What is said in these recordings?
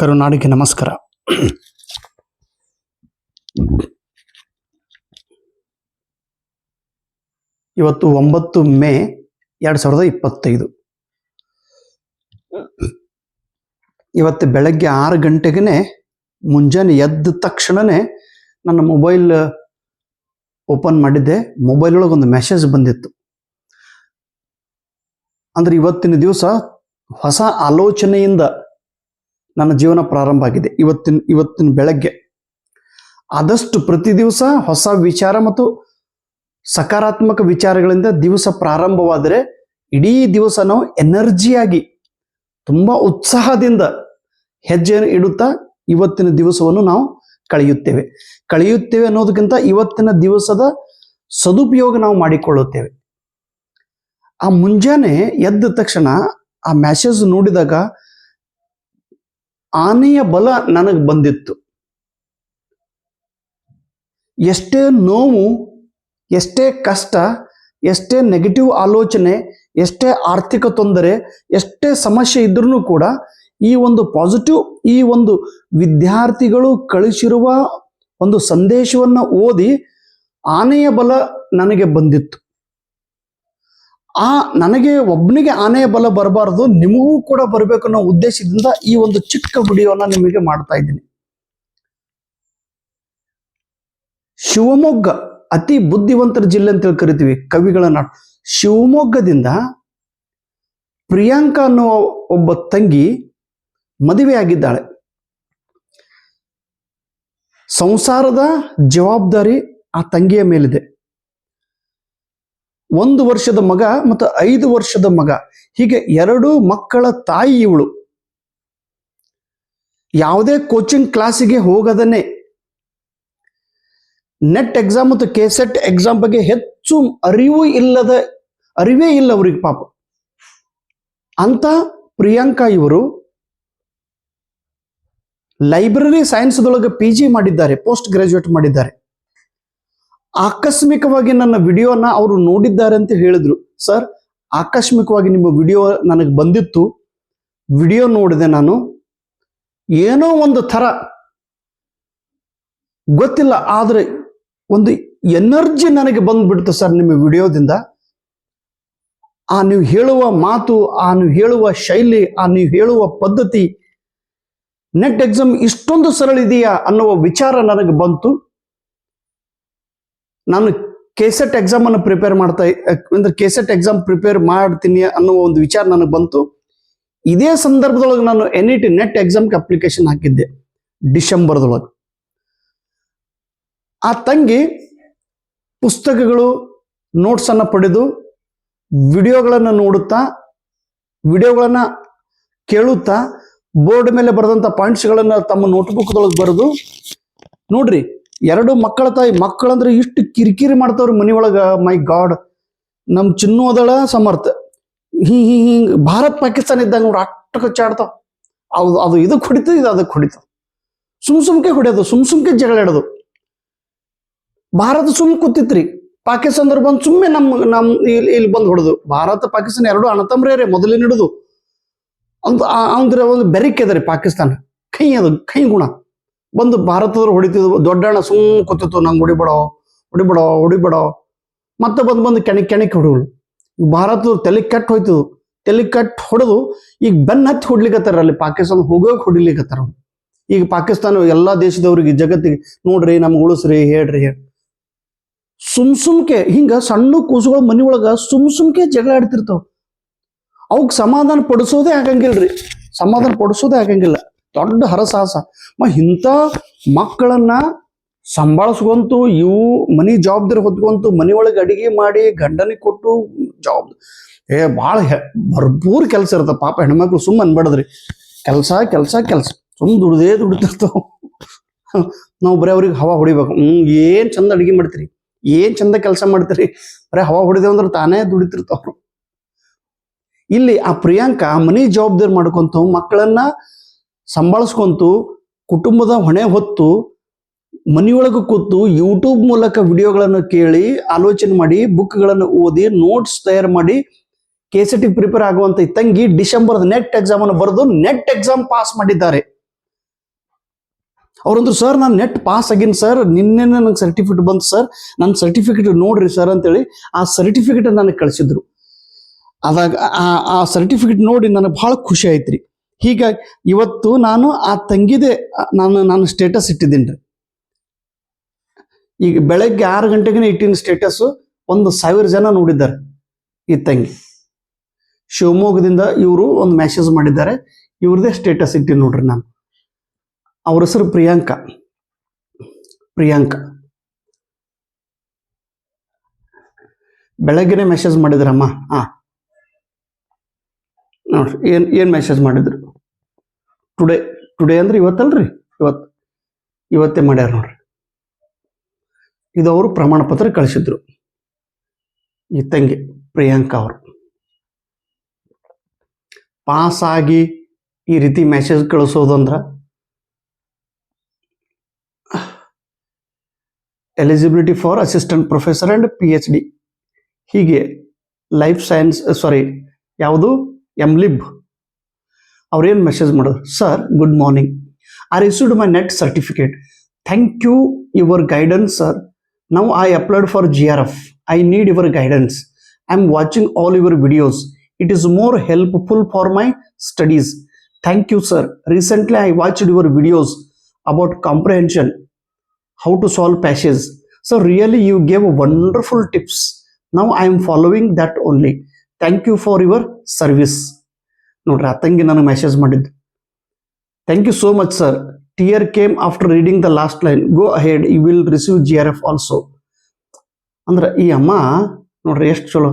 ಕರುನಾಡಿಗೆ ನಮಸ್ಕಾರ. ಇವತ್ತು ಒಂಬತ್ತು ಮೇ ಎರಡು ಸಾವಿರದ ಇಪ್ಪತ್ತೈದು. ಇವತ್ತು ಬೆಳಗ್ಗೆ ಆರು ಗಂಟೆಗೆ ಮುಂಜಾನೆ ಎದ್ದ ತಕ್ಷಣನೇ ನನ್ನ ಮೊಬೈಲ್ ಓಪನ್ ಮಾಡಿದ್ದೆ. ಮೊಬೈಲ್ ಒಳಗೆ ಒಂದು ಮೆಸೇಜ್ ಬಂದಿತ್ತು. ಅಂದ್ರೆ ಇವತ್ತಿನ ದಿವಸ ಹೊಸ ಆಲೋಚನೆಯಿಂದ ನನ್ನ ಜೀವನ ಪ್ರಾರಂಭ ಆಗಿದೆ. ಇವತ್ತಿನ ಇವತ್ತಿನ ಬೆಳಗ್ಗೆ. ಆದಷ್ಟು ಪ್ರತಿ ದಿವಸ ಹೊಸ ವಿಚಾರ ಮತ್ತು ಸಕಾರಾತ್ಮಕ ವಿಚಾರಗಳಿಂದ ದಿವಸ ಪ್ರಾರಂಭವಾದರೆ ಇಡೀ ದಿವಸ ನಾವು ಎನರ್ಜಿಯಾಗಿ ತುಂಬ ಉತ್ಸಾಹದಿಂದ ಹೆಜ್ಜೆಯನ್ನು ಇಡುತ್ತಾ ಇವತ್ತಿನ ದಿವಸವನ್ನು ನಾವು ಕಳೆಯುತ್ತೇವೆ. ಕಳೆಯುತ್ತೇವೆ ಅನ್ನೋದಕ್ಕಿಂತ ಇವತ್ತಿನ ದಿವಸದ ಸದುಪಯೋಗ ನಾವು ಮಾಡಿಕೊಳ್ಳುತ್ತೇವೆ. ಆ ಮುಂಜಾನೆ ಎದ್ದ ತಕ್ಷಣ ಆ ಮೆಸೇಜ್ ನೋಡಿದಾಗ ಆನೆಯ ಬಲ ನನಗೆ ಬಂದಿತ್ತು. ಎಷ್ಟೇ ನೋವು, ಎಷ್ಟೇ ಕಷ್ಟ, ಎಷ್ಟೇ ನೆಗೆಟಿವ್ ಆಲೋಚನೆ, ಎಷ್ಟೇ ಆರ್ಥಿಕ ತೊಂದರೆ, ಎಷ್ಟೇ ಸಮಸ್ಯೆ ಇದ್ರೂ ಕೂಡ ಈ ಒಂದು ಪಾಸಿಟಿವ್ ಈ ಒಂದು ವಿದ್ಯಾರ್ಥಿಗಳು ಕಳಿಸಿರುವ ಒಂದು ಸಂದೇಶವನ್ನು ಓದಿ ಆನೆಯ ಬಲ ನನಗೆ ಬಂದಿತ್ತು. ಆ ನನಗೆ ಒಬ್ಬನಿಗೆ ಆನೆಯ ಬಲ ಬರಬಾರದು, ನಿಮಗೂ ಕೂಡ ಬರಬೇಕು ಅನ್ನೋ ಉದ್ದೇಶದಿಂದ ಈ ಒಂದು ಚಿಕ್ಕ ವಿಡಿಯೋನ ನಿಮಗೆ ಮಾಡ್ತಾ ಇದ್ದೀನಿ. ಶಿವಮೊಗ್ಗ, ಅತಿ ಬುದ್ಧಿವಂತರ ಜಿಲ್ಲೆ ಅಂತ ಹೇಳಿ ಕರಿತೀವಿ, ಕವಿಗಳ ನಾಡು. ಶಿವಮೊಗ್ಗದಿಂದ ಪ್ರಿಯಾಂಕಾ ಅನ್ನುವ ಒಬ್ಬ ತಂಗಿ ಮದುವೆಯಾಗಿದ್ದಾಳೆ ಸಂಸಾರದ ಜವಾಬ್ದಾರಿ ಆ ತಂಗಿಯ ಮೇಲಿದೆ. ಒಂದು ವರ್ಷದ ಮಗ ಮತ್ತು ಐದು ವರ್ಷದ ಮಗ. ಹೀಗೆ ಎರಡು ಮಕ್ಕಳ ತಾಯಿ ಇವಳು. ಯಾವುದೇ ಕೋಚಿಂಗ್ ಕ್ಲಾಸಿಗೆ ಹೋಗದನೆ ನೆಟ್ ಎಕ್ಸಾಮ್ ಮತ್ತು ಕೆಸೆಟ್ ಎಕ್ಸಾಮ್ ಬಗ್ಗೆ ಹೆಚ್ಚು ಅರಿವು ಇಲ್ಲದ, ಅರಿವೇ ಇಲ್ಲ ಅವ್ರಿಗೆ ಪಾಪ. ಅಂತ ಪ್ರಿಯಾಂಕಾ ಇವರು ಲೈಬ್ರರಿ ಸೈನ್ಸ್ದೊಳಗೆ ಪಿ ಜಿ ಮಾಡಿದ್ದಾರೆ ಪೋಸ್ಟ್ ಗ್ರಾಜುಯೇಟ್ ಮಾಡಿದ್ದಾರೆ. ಆಕಸ್ಮಿಕವಾಗಿ ನನ್ನ ವಿಡಿಯೋನ ಅವರು ನೋಡಿದ್ದಾರೆ ಅಂತ ಹೇಳಿದ್ರು. ಸರ್, ಆಕಸ್ಮಿಕವಾಗಿ ನಿಮ್ಮ ವಿಡಿಯೋ ನನಗೆ ಬಂದಿತ್ತು. ವಿಡಿಯೋ ನೋಡಿದೆ ನಾನು. ಏನೋ ಒಂದು ಥರ ಗೊತ್ತಿಲ್ಲ, ಆದರೆ ಒಂದು ಎನರ್ಜಿ ನನಗೆ ಬಂದ್ಬಿಡ್ತು ಸರ್ ನಿಮ್ಮ ವಿಡಿಯೋದಿಂದ. ಆ ನೀವು ಹೇಳುವ ಮಾತು, ಆ ನೀವು ಹೇಳುವ ಶೈಲಿ, ಆ ನೀವು ಹೇಳುವ ಪದ್ಧತಿ, ನೆಟ್ ಎಕ್ಸಾಮ್ ಇಷ್ಟೊಂದು ಸರಳ ಇದೆಯಾ ಅನ್ನುವ ವಿಚಾರ ನನಗೆ ಬಂತು. ನಾನು ಕೆಸೆಟ್ ಎಕ್ಸಾಮನ್ನು ಪ್ರಿಪೇರ್ ಮಾಡ್ತಾ ಅಂದ್ರೆ ಕೆಸೆಟ್ ಎಕ್ಸಾಮ್ ಪ್ರಿಪೇರ್ ಮಾಡ್ತೀನಿ ಅನ್ನೋ ಒಂದು ವಿಚಾರ ನನಗೆ ಬಂತು. ಇದೇ ಸಂದರ್ಭದೊಳಗೆ ನಾನು ಎನ್ ಇ ಟಿ ನೆಟ್ ಎಕ್ಸಾಮ್ಗೆ ಅಪ್ಲಿಕೇಶನ್ ಹಾಕಿದ್ದೆ. ಡಿಸೆಂಬರ್ದೊಳಗೆ ಆ ತಂಗಿ ಪುಸ್ತಕಗಳು ನೋಟ್ಸ್ ಅನ್ನ ಪಡೆದು ವಿಡಿಯೋಗಳನ್ನು ನೋಡುತ್ತಾ, ವಿಡಿಯೋಗಳನ್ನು ಕೇಳುತ್ತಾ, ಬೋರ್ಡ್ ಮೇಲೆ ಬರೆದಂತ ಪಾಯಿಂಟ್ಸ್ಗಳನ್ನು ತಮ್ಮ ನೋಟ್ಬುಕ್ದೊಳಗೆ ಬರೆದು, ನೋಡ್ರಿ ಎರಡು ಮಕ್ಕಳ ತಾಯಿ, ಮಕ್ಕಳಂದ್ರೆ ಇಷ್ಟು ಕಿರಿಕಿರಿ ಮಾಡ್ತಾವ್ರಿ ಮನಿಯೊಳಗ ಮೈ ಗಾಡ್ ನಮ್ ಚಿನ್ನೋದಳ ಸಮರ್ಥ. ಹಿ ಹಿ ಹಿಂಗ್ ಭಾರತ್, ಪಾಕಿಸ್ತಾನ ಇದ್ದಾಗ ನೋಡ್ರಿ ಅಟ್ಟ ಕಚ್ಚಾಡ್ತಾವ ಅದು ಅದು ಇದಕ್ಕೆ ಹೊಡಿತು, ಇದು ಅದಕ್ಕೆ ಹೊಡಿತು. ಸುಮ್ ಸುಮ್ಕೆ ಹೊಡೆಯೋದು, ಸುಮ್ ಸುಮ್ಕೆ ಜಗಳ ಇಡೋದು ಭಾರತ ಸುಮ್ ಕೂತಿತ್ರಿ. ಪಾಕಿಸ್ತಾನದವ್ರು ಬಂದು ಸುಮ್ಮನೆ ನಮ್ಮ ನಮ್ ಇಲ್ಲಿ ಇಲ್ಲಿ ಬಂದು ಹೊಡೆದು. ಭಾರತ, ಪಾಕಿಸ್ತಾನ ಎರಡು ಅಣತಂಬ್ರೇ ಮೊದಲಿನ ಹಿಡಿದು ಅಂತ ಅಂದ್ರೆ ಒಂದು ಬೆರಿಕೆದರಿ ಪಾಕಿಸ್ತಾನ. ಕೈ ಅದು, ಕೈ ಗುಣ. ಬಂದು ಭಾರತದವ್ರು ಹೊಡಿತಿದ್ವು. ದೊಡ್ಡಣ್ಣ ಸುಮ್ ಕೂತಿತ್ತು, ನಂಗೆ ಹೊಡಿಬೇಡೋ ಹೊಡಿಬೇಡೋ ಹೊಡಿಬೇಡೋ. ಮತ್ತೆ ಬಂದು ಬಂದು ಕೆಣಕ್ ಕೆಣಕ್ ಹೊಡಿಗಳು ಈಗ ಭಾರತದವ್ರು ತಲೆ ಕಟ್ ಹೋಯ್ತಿದ್ವು. ತಲೆ ಕಟ್ ಹೊಡೆದು ಈಗ ಬೆನ್ನ ಹತ್ತಿ ಹೊಡ್ಲಿಕ್ಕತ್ತಾರ ಅಲ್ಲಿ ಪಾಕಿಸ್ತಾನ ಹೋಗೋಕೆ ಹೊಡಿಲಿಕತ್ತಾರ ಅವ್ರು. ಈಗ ಪಾಕಿಸ್ತಾನ ಎಲ್ಲಾ ದೇಶದವ್ರಿಗೆ, ಜಗತ್ತಿಗೆ, ನೋಡ್ರಿ ನಮ್ಗೆ ಉಳಿಸ್ರಿ, ಹೇಳ್ರಿ ಹೇಳ್ರಿ. ಸುಮ್ ಸುಮ್ಕೆ, ಹಿಂಗ ಸಣ್ಣ ಕೂಸುಗಳ ಮನಿ ಒಳಗ ಸುಮ್ ಸುಮ್ಕೆ ಜಗಳ ಆಡ್ತಿರ್ತಾವ. ಅವಕ್ ಸಮಾಧಾನ ಪಡಿಸೋದೇ ಆಗಂಗಿಲ್ರಿ. ಸಮಾಧಾನ ಪಡಿಸೋದೇ ಆಗಂಗಿಲ್ಲ. ದೊಡ್ಡ ಹರಸಾಹಸ. ಮ ಇಂಥ ಮಕ್ಕಳನ್ನ ಸಂಭಾಳಿಸ್ಕೊಂತು, ಇವು ಮನಿ ಜವಾಬ್ದಾರಿ ಹೊತ್ಕೊಂತು ಮನಿ ಒಳಗೆ ಅಡಿಗೆ ಮಾಡಿ ಗಂಡನಿಗೆ ಕೊಟ್ಟು ಜವಾಬ್ ಏ ಭಾಳ ಭರ್ಪೂರ್ ಕೆಲಸ ಇರುತ್ತೆ. ಪಾಪ ಹೆಣ್ಮಕ್ಳು ಸುಮ್ಮ ಅನ್ಬೇಡದ್ರಿ ಕೆಲಸ ಕೆಲಸ ಕೆಲಸ. ಸುಮ್ ದುಡ್ದೇ ದುಡ್ತಿರ್ತಾವ. ನಾವು ಬರೀ ಅವ್ರಿಗೆ ಹವಾ ಹೊಡಿಬೇಕು. ಹ್ಮ್, ಏನ್ ಚಂದ ಅಡಿಗೆ ಮಾಡ್ತೀರಿ? ಏನ್ ಚಂದ ಕೆಲಸ ಮಾಡ್ತೀರಿ? ಬರೀ ಹವಾ ಹೊಡಿದೇವ್ ಅಂದ್ರೆ ತಾನೇ ದುಡಿತಿರ್ತಾವ್ರು ಇಲ್ಲಿ ಆ ಪ್ರಿಯಾಂಕಾ ಮನಿ ಜವಾಬ್ದಾರಿ ಮಾಡ್ಕೊಂತ ಮಕ್ಕಳನ್ನ ಸಂಭಾಳಿಸ್ಕೊಂತು, ಕುಟುಂಬದ ಹೊಣೆ ಹೊತ್ತು, ಮನೆಯೊಳಗೆ ಕೂತು ಯೂಟ್ಯೂಬ್ ಮೂಲಕ ವಿಡಿಯೋಗಳನ್ನು ಕೇಳಿ, ಆಲೋಚನೆ ಮಾಡಿ, ಬುಕ್ಗಳನ್ನು ಓದಿ ನೋಟ್ಸ್ ತಯಾರು ಮಾಡಿ ಕೆ ಸಿ ಟಿ ಪ್ರಿಪೇರ್ ಆಗುವಂತ ತಂಗಿ ಡಿಸೆಂಬರ್ ನೆಟ್ ಎಕ್ಸಾಮ್ ಅನ್ನು ಬರೆದು ನೆಟ್ ಎಕ್ಸಾಮ್ ಪಾಸ್ ಮಾಡಿದ್ದಾರೆ. ಅವ್ರಂದ್ರು ಸರ್, ನಾನು ನೆಟ್ ಪಾಸ್ ಆಗಿನ ಸರ್, ನಿನ್ನೆ ನನಗೆ ಸರ್ಟಿಫಿಕೇಟ್ ಬಂತು ಸರ್ ನನ್ನ ಸರ್ಟಿಫಿಕೇಟ್ ನೋಡ್ರಿ ಸರ್ ಅಂತೇಳಿ ಆ ಸರ್ಟಿಫಿಕೇಟ್ ನನಗೆ ಕಳಿಸಿದ್ರು. ಅದಾಗ ಆ- ಸರ್ಟಿಫಿಕೇಟ್ ನೋಡಿ ನನಗೆ ಭಾಳ ಖುಷಿ ಆಯ್ತ್ರಿ. ಹೀಗಾಗಿ ಇವತ್ತು ನಾನು ಆ ತಂಗಿದೆ ನಾನು ನಾನು ಸ್ಟೇಟಸ್ ಇಟ್ಟಿದ್ದೀನಿ. ರೀ ಈಗ ಬೆಳಗ್ಗೆ ಆರು ಗಂಟೆಗೆ ಇಟ್ಟಿನ ಸ್ಟೇಟಸ್ಸು ಒಂದು ಸಾವಿರ ಜನ ನೋಡಿದ್ದಾರೆ ಈ ತಂಗಿ. ಶಿವಮೊಗ್ಗದಿಂದ ಇವರು ಒಂದು ಮೆಸೇಜ್ ಮಾಡಿದ್ದಾರೆ, ಇವ್ರದೇ ಸ್ಟೇಟಸ್ ಇಟ್ಟಿನಿ ನೋಡ್ರಿ ನಾನು. ಅವ್ರ ಹೆಸರು ಪ್ರಿಯಾಂಕಾ. ಪ್ರಿಯಾಂಕಾ. ಬೆಳಗ್ಗೆನೆ ಮೆಸೇಜ್ ಮಾಡಿದ್ರಮ್ಮ? ಹಾ ನೋಡ್ರಿ, ಏನ್ ಏನ್ ಮೆಸೇಜ್ ಮಾಡಿದ್ರು? ಟುಡೇ ಟುಡೇ ಅಂದ್ರೆ ಇವತ್ತಲ್ರಿ? ಇವತ್ತು, ಇವತ್ತೇ ಮಾಡ್ಯಾರ ನೋಡ್ರಿ. ಇದು ಅವರು ಪ್ರಮಾಣ ಪತ್ರ ಕಳಿಸಿದ್ರು. ಈ ತಂಗಿ ಪ್ರಿಯಾಂಕಾ ಅವರು. ಪಾಸ್ ಆಗಿ ಈ ರೀತಿ message ಕಳಿಸೋದಂದ್ರ eligibility for assistant professor and P H D ಹೀಗೆ ಲೈಫ್ ಸೈನ್ಸ್ ಸಾರಿ ಯಾವುದು? ಎಂಲಿಬ್ ಲಿಬ್ ಅವ್ರೇನು ಮೆಸೇಜ್ ಮಾಡೋದು sir good morning I received my NET certificate thank you your guidance sir now I applied for J R F I need your guidance I am watching all your videos it is more helpful for my studies thank you sir recently I watched your videos about comprehension how to solve passages. So really you gave wonderful tips. Now I am following that only. Thank you for your service. ನೋಡ್ರಿ ಆ ತಂಗಿ ನನಗೆ message ಮಾಡಿದ್ದು thank you so much sir tear came after reading the last line go ahead you will receive J R F also ಅಂದ್ರೆ ಈ ಅಮ್ಮ ನೋಡ್ರಿ ಎಷ್ಟು ಚಲೋ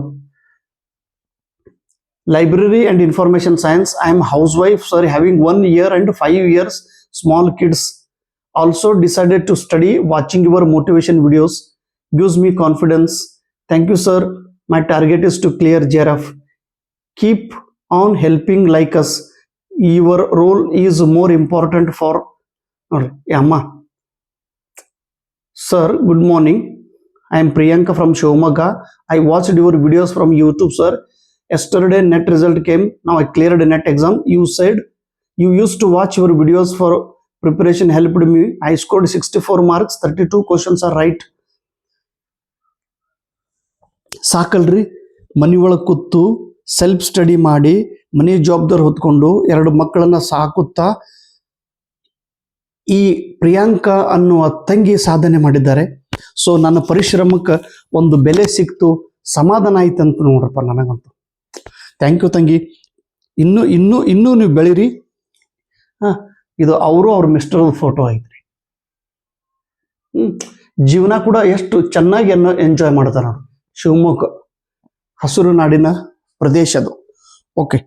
library and information science I am house wife sorry having one year and five years small kids also decided to study watching your motivation videos gives me confidence thank you sir my target is to clear jrf keep on helping like us your role is more important for ನೋಡ್ರಿ ಈ ಅಮ್ಮ sir good morning I am Priyanka from Shivamogga I watched your videos from YouTube sir yesterday NET result came ನಾವು I cleared NET exam you said you use to watch your videos for preparation helped me. I scored 64 marks, 32 questions are right. ಸಾಕಲ್ರಿ ಮನೆ ಒಳಗೆ ಕೂತು self study ಮಾಡಿ ಮನೆ ಜವಾಬ್ದಾರಿ ಹೊತ್ಕೊಂಡು ಎರಡು ಮಕ್ಕಳನ್ನ ಸಾಕುತ್ತಾ ಈ ಪ್ರಿಯಾಂಕಾ ಅನ್ನುವ ತಂಗಿ ಸಾಧನೆ ಮಾಡಿದ್ದಾರೆ. ಸೊ ನನ್ನ ಪರಿಶ್ರಮಕ್ಕೆ ಒಂದು ಬೆಲೆ ಸಿಕ್ತು, ಸಮಾಧಾನ ಆಯ್ತಂತ ನೋಡ್ರಪ್ಪ ನನಗಂತೂ. ಥ್ಯಾಂಕ್ ಯು ತಂಗಿ. ಇನ್ನು, ಇನ್ನೂ ಇನ್ನೂ ನೀವು ಬೆಳೀರಿ. ಹಾಂ, ಇದು ಅವರು ಅವ್ರ ಮಿಸ್ಟರ್ ಫೋಟೋ ಐತ್ರಿ. ಹ್ಮ್, ಜೀವನ ಕೂಡ ಎಷ್ಟು ಚೆನ್ನಾಗಿ ಎನ್ನೋ ಎಂಜಾಯ್ ಮಾಡ್ತಾರೆ ಅವರು ಶಿವಮೊಗ್ಗ, ಹಸಿರು ನಾಡಿನ ಪ್ರದೇಶ ಅದು ಓಕೆ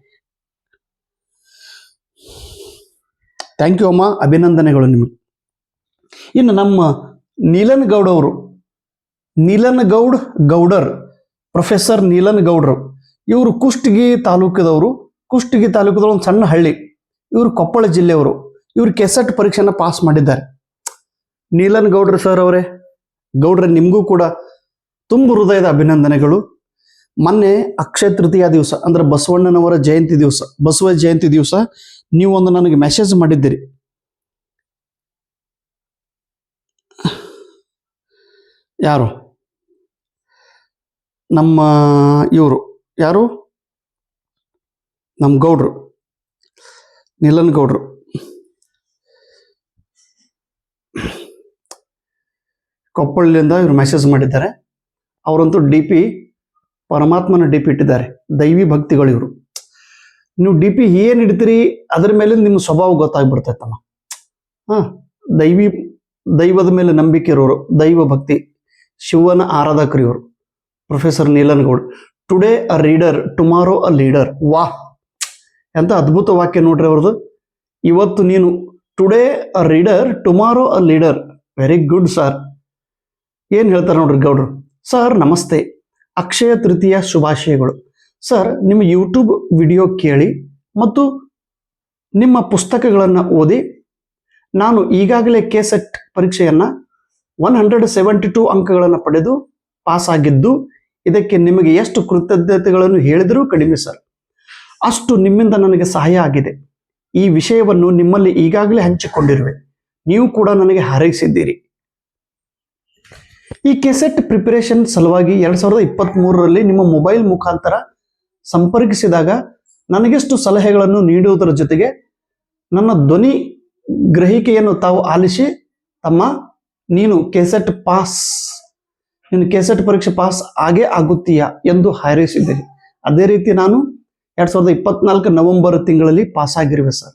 ಥ್ಯಾಂಕ್ ಯು ಅಮ್ಮ. ಅಭಿನಂದನೆಗಳು ನಿಮಗೆ. ಇನ್ನು ನಮ್ಮ ನೀಲನ್ ಗೌಡ ಅವರು. ನೀಲನ್ ಗೌಡ್ ಗೌಡರ್ ಪ್ರೊಫೆಸರ್ ನೀಲನ್ ಗೌಡರು. ಇವರು ಕುಷ್ಟಗಿ ತಾಲೂಕದವರು. ಕುಷ್ಟಗಿ ತಾಲೂಕದ ಒಂದು ಸಣ್ಣ ಹಳ್ಳಿ. ಇವರು ಕೊಪ್ಪಳ ಜಿಲ್ಲೆಯವರು. ಇವರು ಕೆಸೆಟ್ ಪರೀಕ್ಷೆನ ಪಾಸ್ ಮಾಡಿದ್ದಾರೆ. ನೀಲನ್ ಗೌಡ್ರ ಸರ್ ಅವರೇ, ಗೌಡ್ರೆ ನಿಮಗೂ ಕೂಡ ತುಂಬ ಹೃದಯದ ಅಭಿನಂದನೆಗಳು. ಮೊನ್ನೆ ಅಕ್ಷಯ ತೃತೀಯ ದಿವಸ, ಅಂದ್ರೆ ಬಸವಣ್ಣನವರ ಜಯಂತಿ ದಿವಸ, ಬಸವ ಜಯಂತಿ ದಿವಸ ನೀವು ಒಂದು ನನಗೆ ಮೆಸೇಜ್ ಮಾಡಿದ್ದೀರಿ. ಯಾರು? ನಮ್ಮ ಇವರು. ಯಾರು? ನಮ್ಮ ಗೌಡ್ರು. ನಿಲನ್ ಗೌಡ್ರು. ಕೊಪ್ಪಳದಿಂದ ಇವರು ಮೆಸೇಜ್ ಮಾಡಿದ್ದಾರೆ. ಅವರಂತೂ ಡಿ ಪಿ ಪರಮಾತ್ಮನ ಡಿಪಿ ಇಟ್ಟಿದ್ದಾರೆ. ದೈವಿ ಭಕ್ತಿಗಳು ಇವರು. ನೀವು ಡಿ ಪಿ ಏನು ಇಡ್ತೀರಿ? ಅದ್ರ ಮೇಲೆ ನಿಮ್ಮ ಸ್ವಭಾವ ಗೊತ್ತಾಗ್ಬಿಡ್ತೈತಮ್ಮ. ಹಾಂ, ದೈವಿ, ದೈವದ ಮೇಲೆ ನಂಬಿಕೆ ಇರೋರು, ದೈವ ಭಕ್ತಿ, ಶಿವನ ಆರಾಧಕರು ಇವರು. Professor Neelangoud today a reader tomorrow a leader ವಾಹ್ ಎಂತ ಅದ್ಭುತ ವಾಕ್ಯ ನೋಡ್ರಿ ಅವ್ರದ್ದು. ಇವತ್ತು ನೀನು today a reader tomorrow a leader very good sir ಏನು ಹೇಳ್ತಾರೆ ನೋಡ್ರಿ ಗೌಡ್ರು? ಸರ್ ನಮಸ್ತೆ. ಅಕ್ಷಯ ತೃತೀಯ ಶುಭಾಶಯಗಳು. ಸರ್, ನಿಮ್ಮ ಯೂಟ್ಯೂಬ್ ವಿಡಿಯೋ ಕೇಳಿ ಮತ್ತು ನಿಮ್ಮ ಪುಸ್ತಕಗಳನ್ನು ಓದಿ, ನಾನು ಈಗಾಗಲೇ ಕೆ ಸೆಟ್ ಪರೀಕ್ಷೆಯನ್ನು ಒನ್ ಹಂಡ್ರೆಡ್ ಸೆವೆಂಟಿ ಟೂ ಅಂಕಗಳನ್ನು ಪಡೆದು ಪಾಸ್ ಆಗಿದ್ದು ಇದಕ್ಕೆ ನಿಮಗೆ ಎಷ್ಟು ಕೃತಜ್ಞತೆಗಳನ್ನು ಹೇಳಿದರೂ ಕಡಿಮೆ ಸರ್. ಅಷ್ಟು ನಿಮ್ಮಿಂದ ನನಗೆ ಸಹಾಯ ಆಗಿದೆ. ಈ ವಿಷಯವನ್ನು ನಿಮ್ಮಲ್ಲಿ ಈಗಾಗಲೇ ಹಂಚಿಕೊಂಡಿರುವೆ. ನೀವು ಕೂಡ ನನಗೆ ಹಾರೈಸಿದ್ದೀರಿ. ಈ ಕೆಸೆಟ್ ಪ್ರಿಪರೇಷನ್ ಸಲುವಾಗಿ ಎರಡ್ ಸಾವಿರದ ಇಪ್ಪತ್ತ್ ಮೂರರಲ್ಲಿ ನಿಮ್ಮ ಮೊಬೈಲ್ ಮುಖಾಂತರ ಸಂಪರ್ಕಿಸಿದಾಗ ನನಗೆಷ್ಟು ಸಲಹೆಗಳನ್ನು ನೀಡುವುದರ ಜೊತೆಗೆ ನನ್ನ ಧ್ವನಿ ಗ್ರಹಿಕೆಯನ್ನು ತಾವು ಆಲಿಸಿ ತಮ್ಮ ನೀನು ಕೆಸೆಟ್ ಪಾಸ್ ನೀನು ಕೆಸೆಟ್ ಪರೀಕ್ಷೆ ಪಾಸ್ ಆಗೇ ಆಗುತ್ತೀಯಾ ಎಂದು ಹಾರೈಸಿದ್ದೀರಿ. ಅದೇ ರೀತಿ ನಾನು ಎರಡ್ ಸಾವಿರದ ಇಪ್ಪತ್ನಾಲ್ಕು ನವೆಂಬರ್ ತಿಂಗಳಲ್ಲಿ ಪಾಸ್ ಆಗಿರುವೆ ಸರ್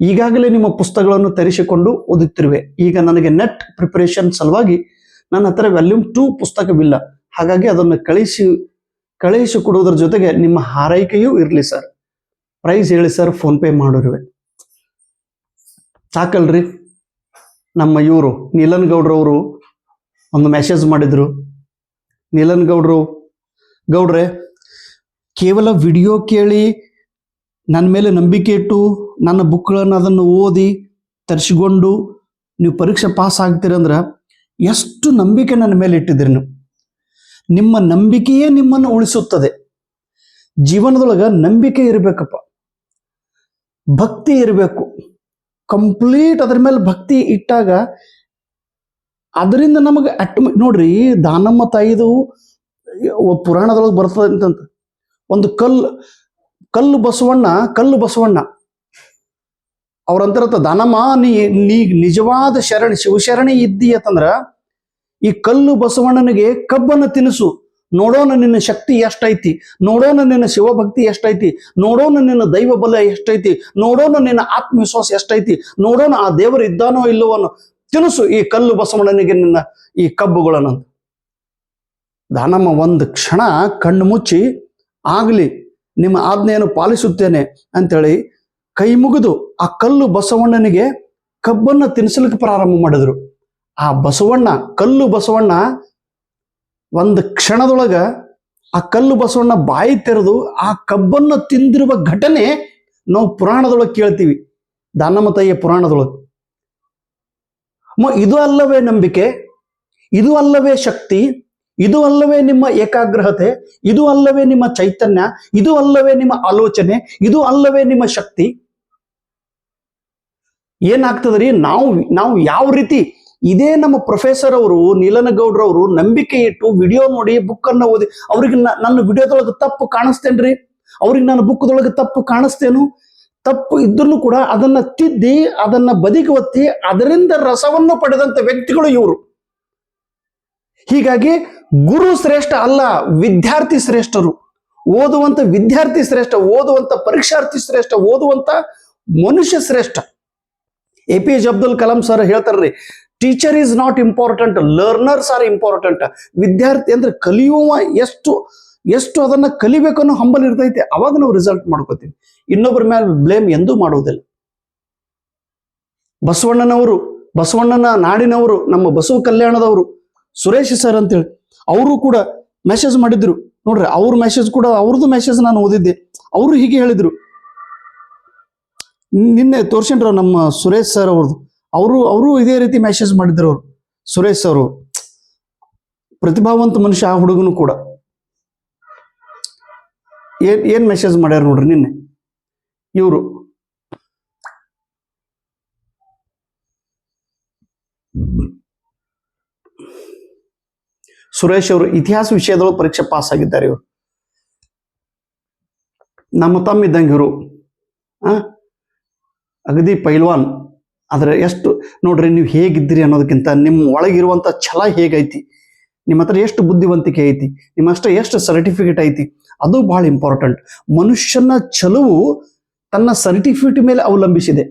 ಈಗಾಗಲೇ ನಿಮ್ಮ ಪುಸ್ತಕಗಳನ್ನು ತರಿಸಿಕೊಂಡು ಓದುತ್ತಿರುವೆ. ಈಗ ನನಗೆ ನೆಟ್ ಪ್ರಿಪರೇಷನ್ ಸಲುವಾಗಿ ನನ್ನ ಹತ್ರ ವ್ಯಾಲ್ಯೂಮ್ ಟೂ ಪುಸ್ತಕವಿಲ್ಲ. ಹಾಗಾಗಿ ಅದನ್ನು ಕಳಿಸಿ ಕಳಿಸಿ ಕೊಡುವುದರ ಜೊತೆಗೆ ನಿಮ್ಮ ಹಾರೈಕೆಯೂ ಇರಲಿ ಸರ್ ಪ್ರೈಸ್ ಹೇಳಿ ಸರ್ ಫೋನ್ ಪೇ ಮಾಡಿರುವೆ. ಸಾಕಲ್ರಿ. ನಮ್ಮ ಇವರು, ನೀಲನ್ ಗೌಡ್ರವರು ಒಂದು ಮೆಸೇಜ್ ಮಾಡಿದ್ರು. ನೀಲನ್ ಗೌಡ್ರು, ಗೌಡ್ರೆ, ಕೇವಲ ವಿಡಿಯೋ ಕೇಳಿ ನನ್ನ ಮೇಲೆ ನಂಬಿಕೆ ಇಟ್ಟು, ನನ್ನ ಬುಕ್ಗಳನ್ನು ಅದನ್ನು ಓದಿ, ತರಿಸಿಕೊಂಡು, ನೀವು ಪರೀಕ್ಷೆ ಪಾಸ್ ಆಗ್ತೀರಂದ್ರೆ ಎಷ್ಟು ನಂಬಿಕೆ ನನ್ನ ಮೇಲೆ ಇಟ್ಟಿದ್ದೀರಿ ನೀವು? ನಿಮ್ಮ ನಂಬಿಕೆಯೇ ನಿಮ್ಮನ್ನು ಉಳಿಸುತ್ತದೆ. ಜೀವನದೊಳಗೆ ನಂಬಿಕೆ ಇರಬೇಕಪ್ಪ. ಭಕ್ತಿ ಇರಬೇಕು. ಕಂಪ್ಲೀಟ್ ಅದ್ರ ಮೇಲೆ ಭಕ್ತಿ ಇಟ್ಟಾಗ ಅದರಿಂದ ನಮಗೆ ಅಟ್ ನೋಡ್ರಿ, ದಾನಮ್ಮ ತಾಯಿದು ಪುರಾಣದೊಳಗೆ ಬರ್ತದೆ ಅಂತಂತ ಒಂದು ಕಲ್ಲು ಕಲ್ಲು ಬಸವಣ್ಣ ಕಲ್ಲು ಬಸವಣ್ಣ. ಅವ್ರಂತಾರತ್ತ ದನಮ ನೀ ನೀ ನಿಜವಾದ ಶರಣ, ಶಿವಶರಣಿ ಇದ್ದಿ ಅಂತಂದ್ರ, ಈ ಕಲ್ಲು ಬಸವಣ್ಣನಿಗೆ ಕಬ್ಬನ್ನು ತಿನಿಸು, ನೋಡೋಣ ನಿನ್ನ ಶಕ್ತಿ ಎಷ್ಟೈತಿ, ನೋಡೋಣ ನಿನ್ನ ಶಿವಭಕ್ತಿ ಎಷ್ಟೈತಿ, ನೋಡೋಣ ನಿನ್ನ ದೈವ ಬಲ ಎಷ್ಟೈತಿ, ನೋಡೋಣ ನಿನ್ನ ಆತ್ಮವಿಶ್ವಾಸ ಎಷ್ಟೈತಿ, ನೋಡೋಣ ಆ ದೇವರು ಇದ್ದಾನೋ ಇಲ್ಲವೋ ಅನ್ನೋ ತಿನಿಸು ಈ ಕಲ್ಲು ಬಸವಣ್ಣನಿಗೆ ನಿನ್ನ ಈ ಕಬ್ಬುಗಳನ್ನು ದಾನಮ್ಮ ಒಂದು ಕ್ಷಣ ಕಣ್ಣು ಮುಚ್ಚಿ, ಆಗಲಿ, ನಿಮ್ಮ ಆಜ್ಞೆಯನ್ನು ಪಾಲಿಸುತ್ತೇನೆ ಅಂತೇಳಿ ಕೈ ಮುಗಿದು ಆ ಕಲ್ಲು ಬಸವಣ್ಣನಿಗೆ ಕಬ್ಬನ್ನ ತಿನ್ನಿಸಲಿಕ್ಕೆ ಪ್ರಾರಂಭ ಮಾಡಿದ್ರು. ಆ ಬಸವಣ್ಣ, ಕಲ್ಲು ಬಸವಣ್ಣ ಒಂದು ಕ್ಷಣದೊಳಗ ಆ ಕಲ್ಲು ಬಸವಣ್ಣ ಬಾಯಿ ತೆರೆದು ಆ ಕಬ್ಬನ್ನು ತಿಂದಿರುವ ಘಟನೆ ನಾವು ಪುರಾಣದೊಳಗೆ ಕೇಳ್ತೀವಿ. ದಾನಮತಯ್ಯ ತಾಯಿಯ ಪುರಾಣದೊಳಗೆ. ಮ, ಇದು ಅಲ್ಲವೇ ನಂಬಿಕೆ, ಇದು ಅಲ್ಲವೇ ಶಕ್ತಿ, ಇದು ಅಲ್ಲವೇ ನಿಮ್ಮ ಏಕಾಗ್ರಹತೆ, ಇದು ಅಲ್ಲವೇ ನಿಮ್ಮ ಚೈತನ್ಯ, ಇದು ಅಲ್ಲವೇ ನಿಮ್ಮ ಆಲೋಚನೆ, ಇದು ಅಲ್ಲವೇ ನಿಮ್ಮ ಶಕ್ತಿ. ಏನಾಗ್ತದ್ರಿ? ನಾವು ನಾವು ಯಾವ ರೀತಿ ಇದೇ ನಮ್ಮ ಪ್ರೊಫೆಸರ್ ಅವರು ನೀಲನಗೌಡ್ರವರು ನಂಬಿಕೆ ಇಟ್ಟು ವಿಡಿಯೋ ನೋಡಿ ಬುಕ್ ಅನ್ನ ಓದಿ, ಅವ್ರಿಗೆ ನನ್ನ ವಿಡಿಯೋದೊಳಗೆ ತಪ್ಪು ಕಾಣಿಸ್ತೇನ್ರಿ? ಅವ್ರಿಗೆ ನಾನು ಬುಕ್ದೊಳಗೆ ತಪ್ಪು ಕಾಣಿಸ್ತೇನು? ತಪ್ಪು ಇದ್ರೂ ಕೂಡ ಅದನ್ನ ತಿದ್ದಿ, ಅದನ್ನ ಬದಿಗೆ ಒತ್ತಿ, ಅದರಿಂದ ರಸವನ್ನು ಪಡೆದಂತ ವ್ಯಕ್ತಿಗಳು ಇವರು. ಹೀಗಾಗಿ ಗುರು ಶ್ರೇಷ್ಠ ಅಲ್ಲ, ವಿದ್ಯಾರ್ಥಿ ಶ್ರೇಷ್ಠರು. ಓದುವಂತ ವಿದ್ಯಾರ್ಥಿ ಶ್ರೇಷ್ಠ, ಓದುವಂತ ಪರೀಕ್ಷಾರ್ಥಿ ಶ್ರೇಷ್ಠ, ಓದುವಂತ ಮನುಷ್ಯ ಶ್ರೇಷ್ಠ. A P J Abdul Kalam sir ಹೇಳ್ತಾರ್ರಿ teacher is not important learners are important ವಿದ್ಯಾರ್ಥಿ ಅಂದ್ರೆ ಕಲಿಯುವ ಎಷ್ಟು ಎಷ್ಟು ಅದನ್ನ ಕಲಿಬೇಕು ಅನ್ನೋ ಹಂಬಲ್ ಇರ್ತೈತೆ, ಅವಾಗ ನಾವು ರಿಸಲ್ಟ್ ಮಾಡ್ಕೋತೀವಿ. ಇನ್ನೊಬ್ಬರ ಮೇಲೆ ಬ್ಲೇಮ್ ಎಂದೂ ಮಾಡುವುದಿಲ್ಲ ಬಸವಣ್ಣನವರು, ಬಸವಣ್ಣನ ನಾಡಿನವರು, ನಮ್ಮ ಬಸವ ಕಲ್ಯಾಣದವರು, ಸುರೇಶ್ ಸರ್ ಅಂತೇಳಿ, ಅವರು ಕೂಡ ಮೆಸೇಜ್ ಮಾಡಿದ್ರು. ನೋಡ್ರಿ, ಅವ್ರ ಮೆಸೇಜ್ ಕೂಡ, ಅವ್ರದ್ದು ಮೆಸೇಜ್ ನಾನು ಓದಿದ್ದೆ. ಅವರು ಹೀಗೆ ಹೇಳಿದ್ರು. ನಿನ್ನೆ ತೋರ್ಸೇನ್ರ ನಮ್ಮ ಸುರೇಶ್ ಸರ್ ಅವ್ರದ್ದು ಅವರು ಅವರು ಇದೇ ರೀತಿ ಮೆಸೇಜ್ ಮಾಡಿದ್ರು ಅವರು. ಸುರೇಶ್ ಅವರು. ಪ್ರತಿಭಾವಂತ ಮನುಷ್ಯ ಆ ಹುಡುಗನು ಕೂಡ. ಏನ್ ಏನ್ ಮೆಸೇಜ್ ಮಾಡ್ಯಾರ ನೋಡ್ರಿ ನಿನ್ನೆ? ಇವರು. ಸುರೇಶ್ ಅವರು ಇತಿಹಾಸ ವಿಷಯದೊಳಗೆ ಪರೀಕ್ಷೆ ಪಾಸ್ ಆಗಿದ್ದಾರೆ ಇವರು. ನಮ್ಮ ತಮ್ಮ ಇದ್ದಂಗೆ ಇವರು. ಆ? ಅಗದಿ ಪೈಲ್ವಾನ್. ಆದರೆ ಎಷ್ಟು, ನೋಡ್ರಿ ನೀವು ಹೇಗಿದ್ದೀರಿ ಅನ್ನೋದಕ್ಕಿಂತ ನಿಮ್ಮ ಒಳಗಿರುವಂಥ ಛಲ ಹೇಗೈತಿ? ನಿಮ್ಮ ಹತ್ರ ಎಷ್ಟು ಬುದ್ಧಿವಂತಿಕೆ ಐತಿ? ನಿಮ್ಮ ಅಷ್ಟ ಎಷ್ಟು ಸರ್ಟಿಫಿಕೇಟ್ ಐತಿ? ಅದು ಬಹಳ ಇಂಪಾರ್ಟೆಂಟ್ ಮನುಷ್ಯನ ಛಲವು ತನ್ನ ಸರ್ಟಿಫಿಕೇಟ್ ಮೇಲೆ ಅವಲಂಬಿಸಿದೆ.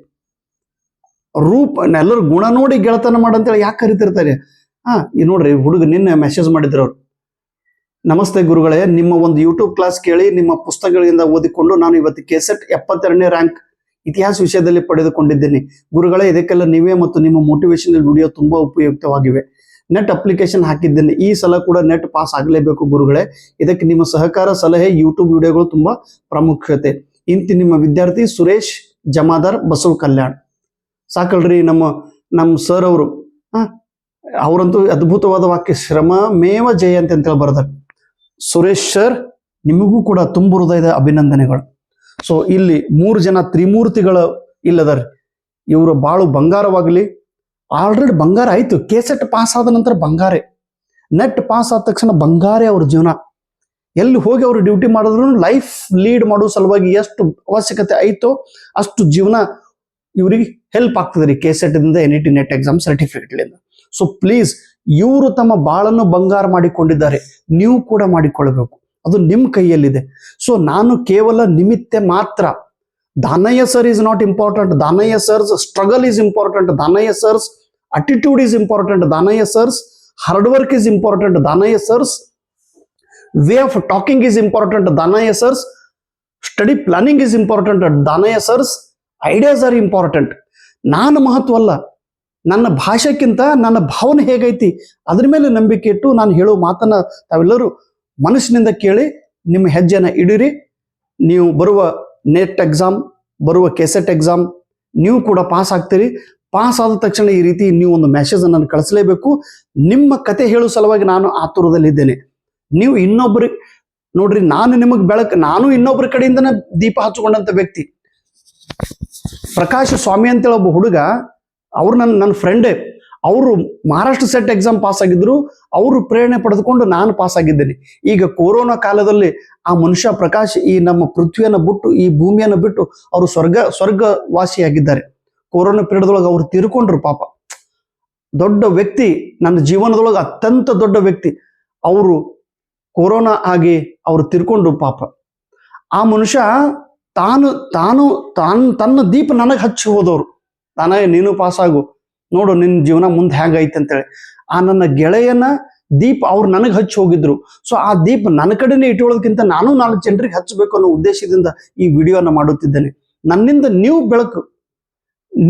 ರೂಪ, ಎಲ್ಲರೂ ಗುಣ ನೋಡಿ ಗೆಳತನ ಮಾಡಂತೇಳಿ ಯಾಕೆ ಕರಿತಿರ್ತಾರೆ? ಹಾ, ಈ ನೋಡ್ರಿ ಹುಡುಗ ನಿನ್ನೆ ಮೆಸೇಜ್ ಮಾಡಿದ್ರು ಅವ್ರು. ನಮಸ್ತೆ ಗುರುಗಳೇ, ನಿಮ್ಮ ಒಂದು ಯೂಟ್ಯೂಬ್ ಕ್ಲಾಸ್ ಕೇಳಿ ನಿಮ್ಮ ಪುಸ್ತಕಗಳಿಂದ ಓದಿಕೊಂಡು ನಾನು ಇವತ್ತು ಕೆಸೆಟ್ ಎಪ್ಪತ್ತೆರಡನೇ ರ್ಯಾಂಕ್ ಇತಿಹಾಸ ವಿಷಯದಲ್ಲಿ ಪಡೆದುಕೊಂಡಿದ್ದೇನೆ. ಗುರುಗಳೇ, ಇದಕ್ಕೆಲ್ಲ ನೀವೇ ಮತ್ತು ನಿಮ್ಮ ಮೋಟಿವೇಶನಲ್ ವಿಡಿಯೋ ತುಂಬಾ ಉಪಯುಕ್ತವಾಗಿವೆ. ನೆಟ್ ಅಪ್ಲಿಕೇಶನ್ ಹಾಕಿದ್ದೇನೆ. ಈ ಸಲ ಕೂಡ ನೆಟ್ ಪಾಸ್ ಆಗಲೇಬೇಕು ಗುರುಗಳೇ. ಇದಕ್ಕೆ ನಿಮ್ಮ ಸಹಕಾರ, ಸಲಹೆ ಯೂಟ್ಯೂಬ್ ವಿಡಿಯೋಗಳು ತುಂಬಾ ಪ್ರಾಮುಖ್ಯತೆ. ಇಂತಿ ನಿಮ್ಮ ವಿದ್ಯಾರ್ಥಿ ಸುರೇಶ್ ಜಮಾದಾರ್ ಬಸವ ಕಲ್ಯಾಣ್. ಸಾಕಲ್ರಿ ನಮ್ಮ ನಮ್ಮ ಸರ್ ಅವರು. ಅವರಂತೂ ಅದ್ಭುತವಾದ ವಾಕ್ಯ, ಶ್ರಮ ಮೇವ ಜಯ ಅಂತ ಹೇಳಿ ಬರ್ತಾರೆ ಸುರೇಶ್ ಸರ್ ನಿಮಗೂ ಕೂಡ ತುಂಬ ಹೃದಯದ ಅಭಿನಂದನೆಗಳು. ಸೊ ಇಲ್ಲಿ ಮೂರು ಜನ ತ್ರಿಮೂರ್ತಿಗಳು ಇಲ್ಲದರ್, ಇವರು ಬಾಳು ಬಂಗಾರವಾಗಲಿ. ಆಲ್ರೆಡಿ ಬಂಗಾರ ಆಯ್ತು. ಕೆಸೆಟ್ ಪಾಸ್ ಆದ ನಂತರ ಬಂಗಾರೆ. ನೆಟ್ ಪಾಸ್ ಆದ ತಕ್ಷಣ ಬಂಗಾರೆ ಅವ್ರ ಜೀವನ. ಎಲ್ಲಿ ಹೋಗಿ ಅವರು ಡ್ಯೂಟಿ ಮಾಡಿದ್ರು ಲೈಫ್ ಲೀಡ್ ಮಾಡೋ ಸಲುವಾಗಿ ಎಷ್ಟು ಅವಶ್ಯಕತೆ ಆಯ್ತೋ ಅಷ್ಟು ಜೀವನ ಇವರಿಗೆ ಹೆಲ್ಪ್ ಆಗ್ತದೆ ರೀ ಕೆ ಸೆಟ್ದಿಂದ ಎನ್ ಇ ನೆಟ್ ಎಕ್ಸಾಮ್ ಸರ್ಟಿಫಿಕೇಟ್ಲಿಂದ ಸೊ ಪ್ಲೀಸ್ ಇವರು ತಮ್ಮ ಬಾಳನ್ನು ಬಂಗಾರ ಮಾಡಿಕೊಂಡಿದ್ದಾರೆ. ನೀವು ಕೂಡ ಮಾಡಿಕೊಳ್ಳಬೇಕು. ಅದು ನಿಮ್ಮ ಕೈಯಲ್ಲಿದೆ. ಸೊ ನಾನು ಕೇವಲ ನಿಮಿತ್ತ ಮಾತ್ರ Danayya sir is not important Danayya sir's struggle is important Danayya sir's attitude is important Danayya sir's hard work is important Danayya sir's way of talking is important Danayya sir's study planning is important Danayya sir's ideas are important ನಾನು ಮಹತ್ವ ಅಲ್ಲ, ನನ್ನ ಭಾಷೆಕ್ಕಿಂತ ನನ್ನ ಭಾವನೆ ಹೇಗೈತಿ, ಅದ್ರ ಮೇಲೆ ನಂಬಿಕೆ ಇಟ್ಟು ನಾನು ಹೇಳೋ ಮಾತನ್ನ ತಾವೆಲ್ಲರೂ ಮನಸ್ಸಿನಿಂದ ಕೇಳಿ ನಿಮ್ಮ ಹೆಜ್ಜೆನ ಇಡಿರಿ. ನೀವು ಬರುವ ನೆಟ್ ಎಕ್ಸಾಮ್ ಬರುವ ಕೆಸೆಟ್ ಎಕ್ಸಾಮ್ ನೀವು ಕೂಡ ಪಾಸ್ ಆಗ್ತೀರಿ. ಪಾಸ್ ಆದ ತಕ್ಷಣ ಈ ರೀತಿ ನೀವು ಒಂದು ಮೆಸೇಜ್ ನಾನು ಕಳಿಸಲೇಬೇಕು. ನಿಮ್ಮ ಕತೆ ಹೇಳುವ ಸಲುವಾಗಿ ನಾನು ಆತುರದಲ್ಲಿದ್ದೇನೆ ನೀವು ಇನ್ನೊಬ್ರು, ನೋಡ್ರಿ, ನಾನು ನಿಮಗೆ ಬೆಳಕು, ನಾನು ಇನ್ನೊಬ್ಬರ ಕಡೆಯಿಂದನೇ ದೀಪ ಹಚ್ಚಿಕೊಂಡಂಥ ವ್ಯಕ್ತಿ. ಪ್ರಕಾಶ್ ಸ್ವಾಮಿ ಅಂತೇಳಿ ಒಬ್ಬ ಹುಡುಗ, ಅವ್ರು ನನ್ನ ನನ್ನ ಫ್ರೆಂಡೇ ಅವರು ಮಹಾರಾಷ್ಟ್ರ ಸೆಟ್ ಎಕ್ಸಾಮ್ ಪಾಸ್ ಆಗಿದ್ರು, ಅವರು ಪ್ರೇರಣೆ ಪಡೆದುಕೊಂಡು ನಾನು ಪಾಸ್ ಆಗಿದ್ದೇನೆ. ಈಗ ಕೊರೋನಾ ಕಾಲದಲ್ಲಿ ಆ ಮನುಷ್ಯ ಪ್ರಕಾಶ್ ಈ ನಮ್ಮ ಪೃಥ್ವಿಯನ್ನು ಬಿಟ್ಟು, ಈ ಭೂಮಿಯನ್ನು ಬಿಟ್ಟು ಅವರು ಸ್ವರ್ಗ, ಸ್ವರ್ಗವಾಸಿಯಾಗಿದ್ದಾರೆ. ಕೊರೋನಾ ಪೀರಿಯಡ್ದೊಳಗೆ ಅವರು ತೀರ್ಕೊಂಡ್ರು ಪಾಪ. ದೊಡ್ಡ ವ್ಯಕ್ತಿ, ನನ್ನ ಜೀವನದೊಳಗೆ ಅತ್ಯಂತ ದೊಡ್ಡ ವ್ಯಕ್ತಿ. ಅವರು ಕೊರೋನಾ ಆಗಿ ಅವರು ತಿರ್ಕೊಂಡ್ರು ಪಾಪ. ಆ ಮನುಷ್ಯ ತಾನು ತಾನು ತಾನು, ತನ್ನ ದೀಪ ನನಗೆ ಹಚ್ಚಿ ಹೋದವರು. ತಾನೇ ನೀನು ಪಾಸ್ ಆಗು. ನೋಡು ನಿನ್ನ ಜೀವನ ಮುಂದೆ ಹೇಗೈತೆ ಅಂತೇಳಿ. ಆ ನನ್ನ ಗೆಳೆಯನ ದೀಪ ಅವ್ರು ನನಗೆ ಹಚ್ಚಿ ಹೋಗಿದ್ರು. ಸೊ ಆ ದೀಪ ನನ್ನ ಕಡೆನೇ ಇಟ್ಕೊಳ್ಳೋದಕ್ಕಿಂತ ನಾನು ನಾಲ್ಕು ಜನರಿಗೆ ಹಚ್ಚಬೇಕು ಅನ್ನೋ ಉದ್ದೇಶದಿಂದ ಈ ವಿಡಿಯೋನ ಮಾಡುತ್ತಿದ್ದೇನೆ. ನನ್ನಿಂದ ನೀವು ಬೆಳಕು,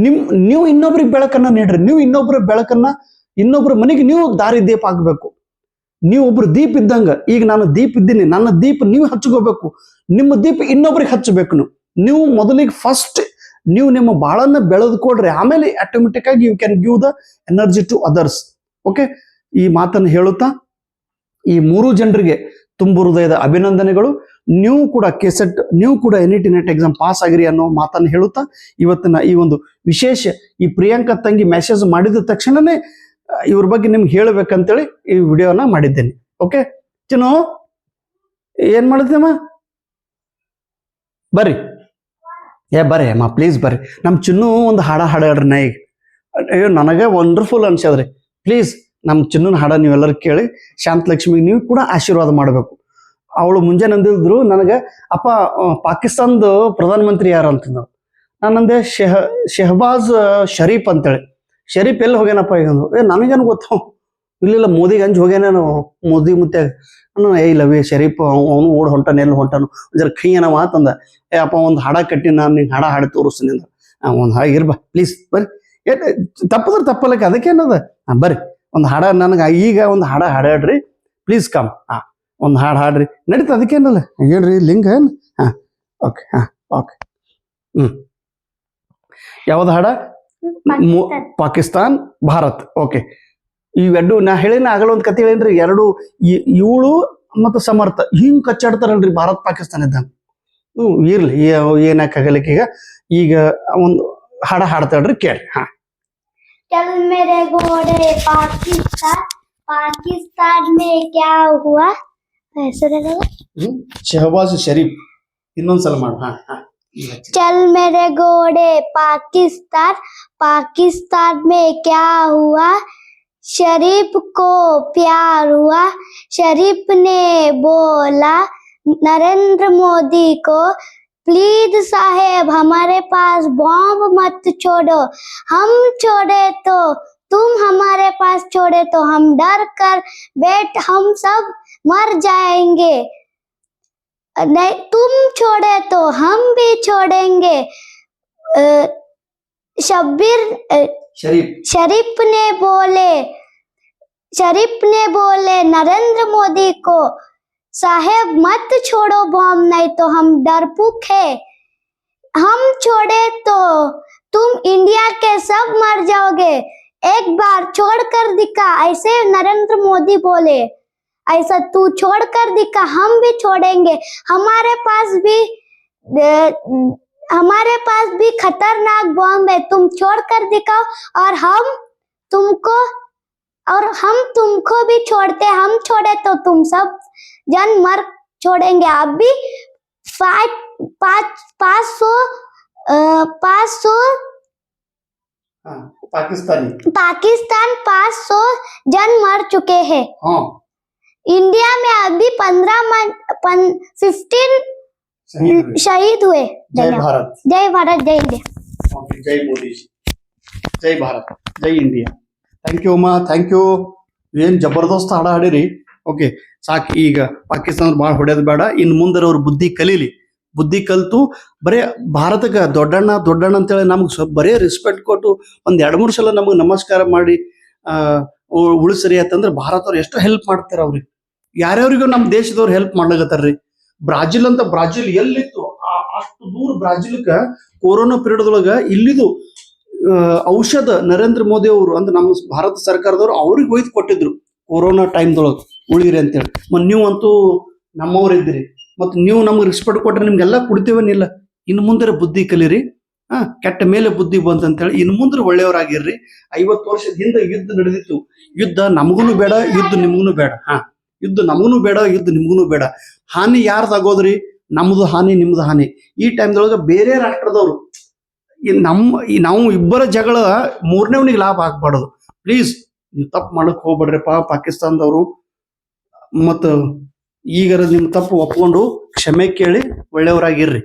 ನಿಮ್, ನೀವು ಇನ್ನೊಬ್ರಿಗೆ ಬೆಳಕನ್ನ ನೀಡ್ರಿ. ನೀವು ಇನ್ನೊಬ್ಬರ ಬೆಳಕನ್ನ ಇನ್ನೊಬ್ಬರ ಮನೆಗೆ ನೀವು ದಾರಿ ದೀಪ ಆಗ್ಬೇಕು ನೀವು ಒಬ್ರು ದೀಪ ಇದ್ದಂಗ, ಈಗ ನಾನು ದೀಪ ಇದ್ದೀನಿ. ನನ್ನ ದೀಪ ನೀವು ಹಚ್ಕೋಬೇಕು. ನಿಮ್ಮ ದೀಪ ಇನ್ನೊಬ್ರಿಗೆ ಹಚ್ಚಬೇಕು ನೀವು ಮೊದಲಿಗೆ ಫಸ್ಟ್ ನೀವು ನಿಮ್ಮ ಬಾಳನ್ನ ಬೆಳೆದುಕೊಡ್ರಿ ಆಮೇಲೆ ಆಟೋಮೆಟಿಕ್ ಆಗಿ you can give the energy to others okay ಈ ಮಾತನ್ನು ಹೇಳುತ್ತಾ, ಈ ಮೂರು ಜನರಿಗೆ ತುಂಬು ಹೃದಯದ ಅಭಿನಂದನೆಗಳು. ನೀವು ಕೂಡ ಕೆಸೆಟ್ ನೀವು ಕೂಡ N T net exam pass ಆಗಿರಿ ಅನ್ನೋ ಮಾತನ್ನು ಹೇಳುತ್ತಾ, ಇವತ್ತಿನ ಈ ಒಂದು ವಿಶೇಷ ಈ ಪ್ರಿಯಾಂಕಾ ತಂಗಿ ಮೆಸೇಜ್ ಮಾಡಿದ ತಕ್ಷಣನೇ ಇವ್ರ ಬಗ್ಗೆ ನಿಮ್ಗೆ ಹೇಳಬೇಕಂತೇಳಿ ಈ ವಿಡಿಯೋನ ಮಾಡಿದ್ದೇನೆ. ಓಕೆ ಚಿನ್ನು, ಏನ್ ಮಾಡಿದ್ದೇಮ್ಮ ಬರ್ರಿ. ಏ, ಬರ್ರಿ, ಅಮ್ಮ ಪ್ಲೀಸ್ ಬರ್ರಿ. ನಮ್ಮ ಚಿನ್ನು ಒಂದು ಹಾಡ ಹಾಡ್ರಿ ನಾ ಅಯ್ಯೋ, ನನಗೆ ವಂಡರ್ಫುಲ್ ಅನ್ಸದ್ರಿ ಪ್ಲೀಸ್ ನಮ್ಮ ಚಿನ್ನನ ಹಾಡ ನೀವೆಲ್ಲರೂ ಕೇಳಿ, ಶಾಂತಲಕ್ಷ್ಮಿಗೆ ನೀವು ಕೂಡ ಆಶೀರ್ವಾದ ಮಾಡಬೇಕು. ಅವಳು ಮುಂಜಾನೆ ಅಂದಿದ್ರು ನನಗೆ, ಅಪ್ಪ ಪಾಕಿಸ್ತಾನದ ಪ್ರಧಾನಮಂತ್ರಿ ಯಾರು? ಅಂತಂದ್ರು ನಾನಂದೆ ಶೆಹ, ಶೆಹಬಾಜ್ ಶರೀಫ್ ಅಂತೇಳಿ. ಶರೀಫ್ ಎಲ್ಲಿ ಹೋಗ್ಯಾನಪ್ಪ? ಈಗ ಅಂದ್ರು. ಏ, ನನಗೇನು ಗೊತ್ತು? ಇಲ್ಲಿಲ್ಲ ಮೋದಿಗೆ ಅಂಜ್ ಹೋಗ್ಯಾನೇನು, ಮೋದಿ ಮುತ್ತೆ ನಾನು ಏ ಲವಿ ಶರೀಫ್ ಅವನು ಓಡ್ ಹೊಂಟಾನ ಎಲ್ಲಿ ಹೊಂಟಾನು. ಜರ ಕೈ ಏನವ ಅಂತಂದ ಏ ಅಪ್ಪ ಒಂದು ಹಾಡ ಕಟ್ಟಿ ನಾನು ನಿಂಗೆ ಹಾಡ ಹಾಡಿ ತೋರಿಸ್ತೀನಿ ಅಂದ್ರೆ ಒಂದು ಹಾಗೆ ಇರ್ಬಾ ಪ್ಲೀಸ್ ಬರ್ರಿ. ಏ ತಪ್ಪದ್ರ ತಪ್ಪಲಕ್ಕೆ ಅದಕ್ಕೇನದ ಹಾಂ ಬರ್ರಿ. ಒಂದು ಹಾಡ ನನಗೆ ಈಗ ಒಂದು ಹಾಡ ಹಾಡಾಡ್ರಿ ಪ್ಲೀಸ್ ಕಮ್ ಹಾಂ ಒಂದು ಹಾಡು ಹಾಡ್ರಿ. ನಡೀತ ಅದಕ್ಕೇನಲ್ಲ ಹೇಳ್ರಿ ಲಿಂಗ ಏನು? ಹಾಂ ಓಕೆ ಹಾ ಓಕೆ. ಹ್ಮ್. ಯಾವ್ದು ಹಾಡ? ಮು- ಪಾಕಿಸ್ತಾನ್ ಭಾರತ್. ಓಕೆ. ಇವೆರಡು ನಾ ಹೇಳಿನ ಆಗಲ್ಲ ಒಂದು ಕತೆ ಹೇಳೇನ್ರಿ ಎರಡು ಇ- ಇವಳು ಮತ್ತು ಸಮರ್ಥ ಹಿಂಗ್ ಕಚ್ಚಾಡ್ತಾರಲ್ರಿ ಭಾರತ್ ಪಾಕಿಸ್ತಾನ ಇದ್ದಂಗ ಹ್ಞೂ ಇರ್ಲಿ ಏನಾಕಾಗಲಿಕ್ಕೆ ಈಗ ಈಗ ಒಂದು ಹಾಡ ಹಾಡ್ತಾಳ್ರಿ ಕೇಳಿ ಹಾ चल मेरे घोड़े पाकिस्तान पाकिस्तान में क्या हुआ ऐसे रहेगा ಹ್ಮ್ ಶಹಬಾಜ್ ಶರೀಫ್ ಇನ್ನೊಂದ್ಸಲ ಮಾಡು ಹಾ ಹಾ चल मेरे घोड़े पाकिस्तान पाकिस्तान में क्या हुआ शरीफ को प्यार हुआ। शरीफ ने बोला, नरेंद्र मोदी को, प्लीज़ साहेब, हमारे पास बॉम्ब मत छोड़ो। हम छोड़े तो तुम हमारे पास छोड़े तो हम डर कर बैठ, हम सब मर जाएँगे। नहीं, तुम छोड़े तो हम भी छोड़ेंगे। शब्बीर शरीफ। शरीफ ने बोले शरीफ ने बोले नरेंद्र मोदी को साहेब मत छोड़ो बॉम्ब नहीं तो हम डरपोक है। हम छोड़े तो तुम इंडिया के सब मर जाओगे। एक बार छोड़ कर दिखा ऐसे नरेंद्र मोदी बोले ऐसा तू छोड़ कर दिखा हम भी छोड़ेंगे। हमारे पास भी हमारे पास भी खतरनाक बॉम्ब है तुम छोड़ कर दिखाओ और हम तुमको और हम तुमको भी छोड़ते हम छोड़े तो तुम सब जन मर छोड़ेंगे। आप भी फाइव पाँच पाँच सौ पाँच सौ हाँ, पाकिस्तानी। पाकिस्तान पाँच सौ जन मर चुके हैं। हाँ। इंडिया में अभी पंद्रह फिफ्टीन शहीद हुए ಜೈ ಭಾರತ್ जय भारत जय इंडिया ಓಕೆ ಜೈ ಮೋದಿ ಜೈ ಭಾರತ್ ಜೈ ಇಂಡಿಯಾ ಥ್ಯಾಂಕ್ ಯು ಅಮ್ಮ ಥ್ಯಾಂಕ್ ಯು ಏನ್ ಜಬರ್ದಸ್ತ್ ಹಾಡ ಹಾಡಿರಿ ಓಕೆ ಸಾಕು ಈಗ ಪಾಕಿಸ್ತಾನ ಭಾಳ ಹೊಡೆಯೋದು ಬೇಡ ಇನ್ನು ಮುಂದೆ ಅವ್ರ ಬುದ್ಧಿ ಕಲೀಲಿ ಬುದ್ಧಿ ಕಲ್ತು ಬರೇ ಭಾರತಕ್ಕೆ ದೊಡ್ಡಣ್ಣ ದೊಡ್ಡಣ್ಣ ಅಂತೇಳಿ ನಮ್ಗೆ ಸ್ವಲ್ಪ ಬರೇ ರೆಸ್ಪೆಕ್ಟ್ ಕೊಟ್ಟು ಒಂದ್ ಎರಡು ಮೂರು ಸಲ ನಮಗೆ ನಮಸ್ಕಾರ ಮಾಡಿ ಆ ಉ- ಉಳಿಸ್ರಿ ಅಂತಂದ್ರೆ ಭಾರತವ್ರು ಎಷ್ಟು ಹೆಲ್ಪ್ ಮಾಡ್ತಾರೆ ಅವ್ರಿಗೆ ಯಾರ್ಯಾರಿಗೂ ನಮ್ಮ ದೇಶದವ್ರು ಹೆಲ್ಪ್ ಮಾಡ್ಲಾಗತ್ತಾರ್ರಿ ಬ್ರಾಜಿಲ್ ಅಂತ ಬ್ರಾಜಿಲ್ ಎಲ್ಲಿತ್ತು? ಆ- ಅಷ್ಟು ದೂರ ಬ್ರಾಜಿಲ್ಕ ಕೊರೋನಾ ಪೀರಿಯಡ್ ಒಳಗ ಇಲ್ಲಿದು ಔಷಧ ನರೇಂದ್ರ ಮೋದಿ ಅವರು ಅಂದ್ರೆ ನಮ್ಮ ಭಾರತ ಸರ್ಕಾರದವರು ಅವ್ರಿಗೆ ಒಯ್ದು ಕೊಟ್ಟಿದ್ರು ಕೊರೋನಾ ಟೈಮ್ದೊಳಗೆ ಉಳಿರಿ ಅಂತೇಳಿ. ಮತ್ತು ನೀವು ಅಂತೂ ನಮ್ಮವ್ರು ಇದ್ದೀರಿ. ಮತ್ತು ನೀವು ನಮ್ಗೆ ರೆಸ್ಪೆಕ್ಟ್ ಕೊಟ್ರೆ ನಿಮ್ಗೆಲ್ಲ ಕೊಡ್ತೀವನಿಲ್ಲ. ಇನ್ನು ಮುಂದೆ ಬುದ್ಧಿ ಕಲೀರಿ. ಹಾ ಕೆಟ್ಟ ಮೇಲೆ ಬುದ್ಧಿ ಬಂತಂತೇಳಿ ಇನ್ನು ಮುಂದೆ ಒಳ್ಳೆಯವರಾಗಿರ್ರಿ. ಐವತ್ತು ವರ್ಷದ ಹಿಂದೆ ಯುದ್ಧ ನಡೆದಿತ್ತು. ಯುದ್ಧ ನಮಗೂ ಬೇಡ, ಯುದ್ಧ ನಿಮಗೂ ಬೇಡ. ಹಾ, ಯುದ್ಧ ನಮಗೂ ಬೇಡ, ಯುದ್ಧ ನಿಮಗೂ ಬೇಡ. ಹಾನಿ ಯಾರ್ದಾಗೋದ್ರಿ? ನಮ್ದು ಹಾನಿ, ನಿಮ್ದು ಹಾನಿ. ಈ ಟೈಮ್ದೊಳಗೆ ಬೇರೆ ರಾಷ್ಟ್ರದವರು ನಮ್ಮ ನಾವು ಇಬ್ಬರ ಜಗಳ ಮೂರನೇವನಿಗೆ ಲಾಭ ಆಗ್ಬಾರ್ದು. ಪ್ಲೀಸ್, ನೀವು ತಪ್ಪು ಮಾಡಕ್ ಹೋಗ್ಬೇಡ್ರಿಪ್ಪ ಪಾಕಿಸ್ತಾನದವರು. ಮತ್ತು ಈಗರ ನಿಮ್ಮ ತಪ್ಪು ಒಪ್ಕೊಂಡು ಕ್ಷಮೆ ಕೇಳಿ ಒಳ್ಳೆಯವರಾಗಿರ್ರಿ